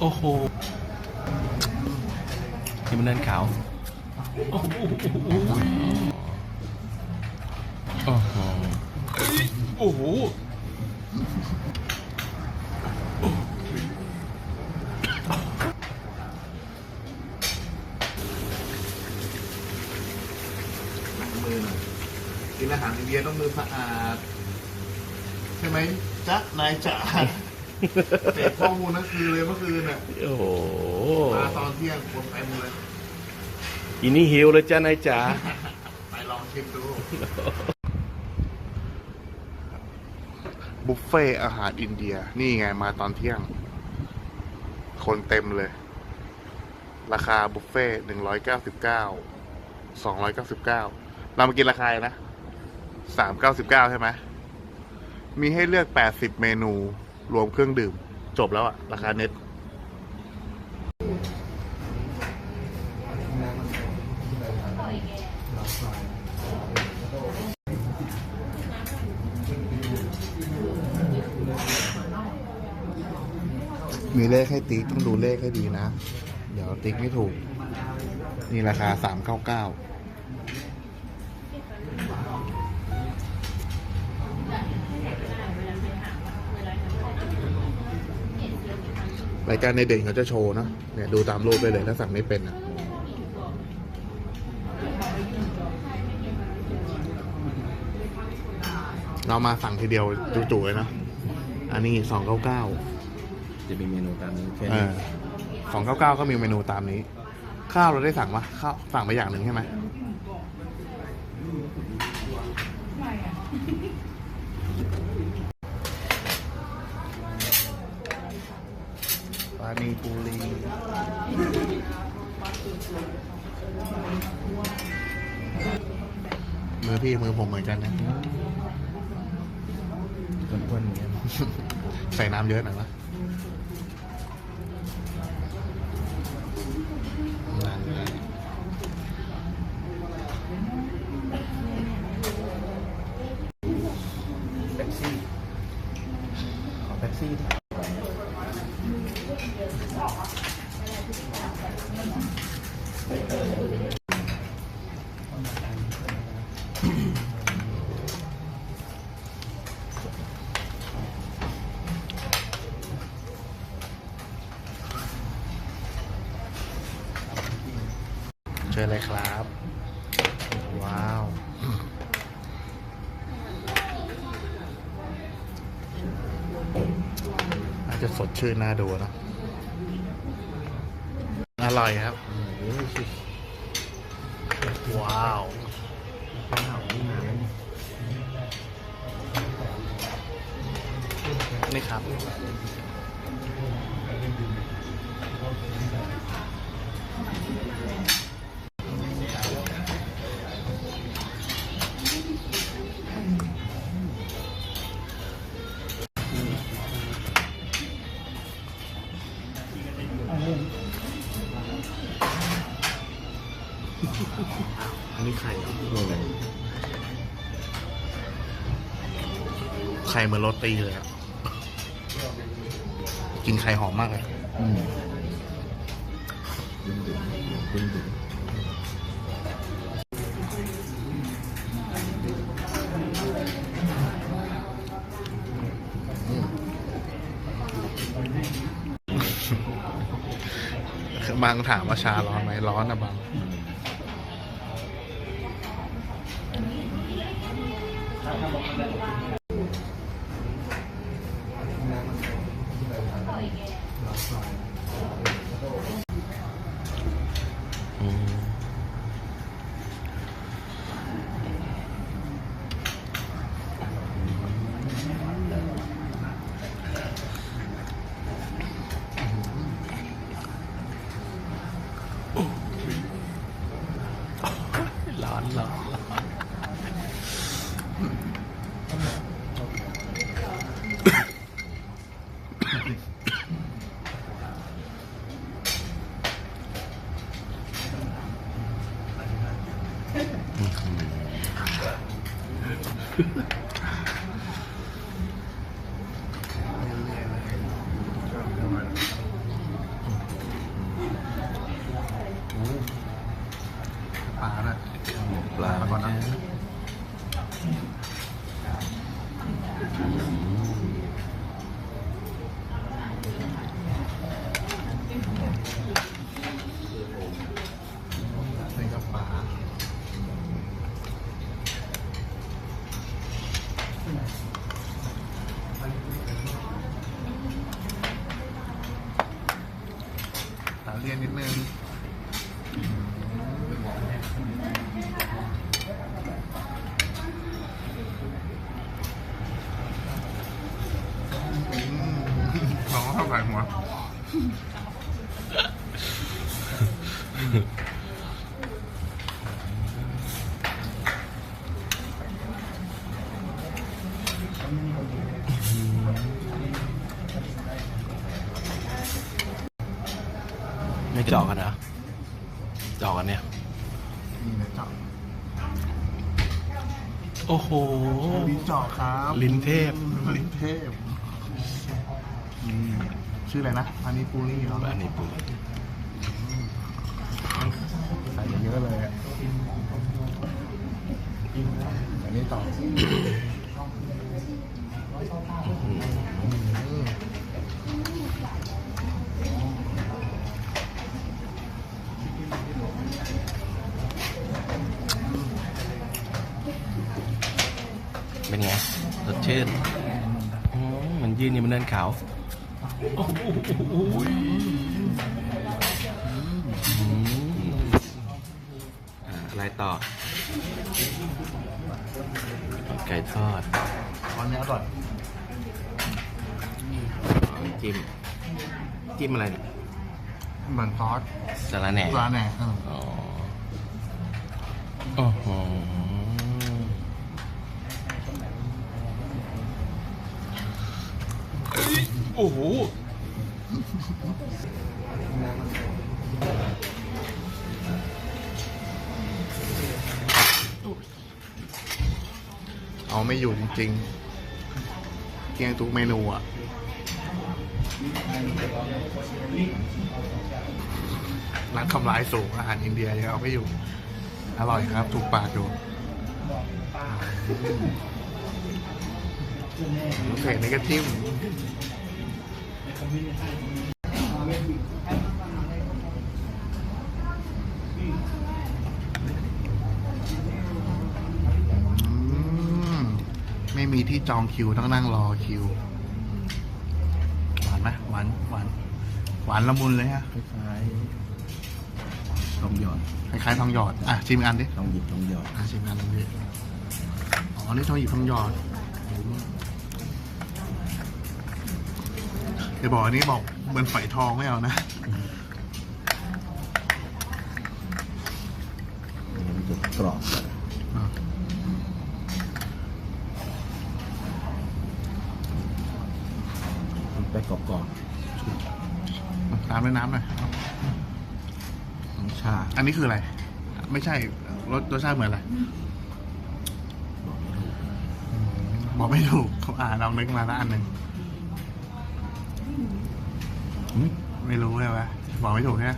โอ้โหนี่มันเนินเขาโอ้โหโอ้โหโอ้โหมือหน่อยกินอาหารอินเดียต้องมือสะอาด ใช่ไหมจ๊ะนายจ๋า เสพข้อมูลนั่นคือเลยเมื่อคืนน่ะโอ้โหมาตอนเที่ยงคนเต็มเลยอีนี่หิวเลยจ้านายจ๋าไปลองชิมดูบุฟเฟ่อาหารอินเดีย นี่ไงมาตอนเที่ยง คนเต็มเลย ราคาบุฟเฟ่หนึ่งร้อยเก้าสิบเก้าสองร้อยเก้าสิบเก้าเรามากินราคานะสามเก้าสิบเก้าใช่ไหมมีให้เลือกแปดสิบเมนู รวมเครื่องดื่ม จบแล้วอะราคาเน็ตมีเลขให้ติ๊กต้องดูเลขให้ดีนะ เดี๋ยวติ๊กไม่ถูก นี่ราคาสามเก้าเก้า รายการในเด่นเขาจะโชว์เนอะเนี่ยดูตามรูปไปเลยถ้าสั่งไม่เป็นนะเรามาสั่งทีเดียวจุๆเลยเนอะอันนี้สองเก้าเก้าจะมีเมนูตามนี้แค่เอนี้อสองเก้าเก้าก็มีเมนูตามนี้ ข้าวเราได้สั่งปะข้าวสั่งไปอย่างหนึ่งใช่ไหมปานีปูรีมือพี่มือผมเหมือนกันนะอ้วนๆอย่างเงี้ยใส่น้ำเยอะหน่อยวะนั่นไง แท็กซี่ขอแท็กซี่ เชิญเลยครับ ว้าว อาจจะสดชื่นน่าดูเนอะ อร่อยครับ ว้าว นี่ครับ อันนี้ไข่เหรอไข่เหมือนโรตีเลยกินไข่หอมมากเลยอืมบางถามว่าชาร้อนไหมร้อนนะบาง 何? เรียนนิดนึงอืมน้องเข้าไหร่หัว ไม่เจาะกันเหรอ เจาะกันเนี่ยนี่นะเจาะโอ้โห ลิ้นเจาะครับลิ้นเทพ ลิ้นเทพอืมชื่ออะไรนะอันนี้ปูนี่เหรออันนี้ปูใส่เยอะเลยอะอันนี้ต่ออืม เป็นไงสดชื่นอืมมันยืนอยู่บนเนินเขาโอ้โหอืมอ่าอะไรต่อ ไก่ทอดตอนนี้อร่อยอ๋อจิ้ม จิ้มอะไรเนี่ยเหมือนซอสสาระแหน่ปลาแหน่เอออ๋อโอ้โห โอ้โหเอาไม่อยู่จริงๆเกลี้ยงทุกเมนูอะ ร้านคำลายสูงอาหารอินเดียยังเอาไม่อยู่ อร่อยครับ ถูกปากอยู่โอเคนี่ก็จิ้มอืม ไม่มีที่จองคิวต้องนั่งรอคิว หวานไหมหวานหวานหวานละมุนเลยฮะคล้ายๆทองหยอดคล้ายๆทองหยอดอะชิมอันดิทองหยิบทองหยอดอะชิมอันหนึงดิอ๋อนี่ทองหยิบทองหยอด เดี๋ยวบอกอันนี้บอกเหมือนฝอยทองไม่เอานะ มันจะกรอบอะมันไปกรอบตามด้วยน้ำหน่อยๆน้ำชาอันนี้คืออะไร ไม่ใช่รสรสชาติเหมือนอะไร บอกไม่ถูกเขาอ่านเรานึกมาแล้วอันหนึ่งอืม ไม่รู้เลยวะบอกไม่ถูกใช่ไหม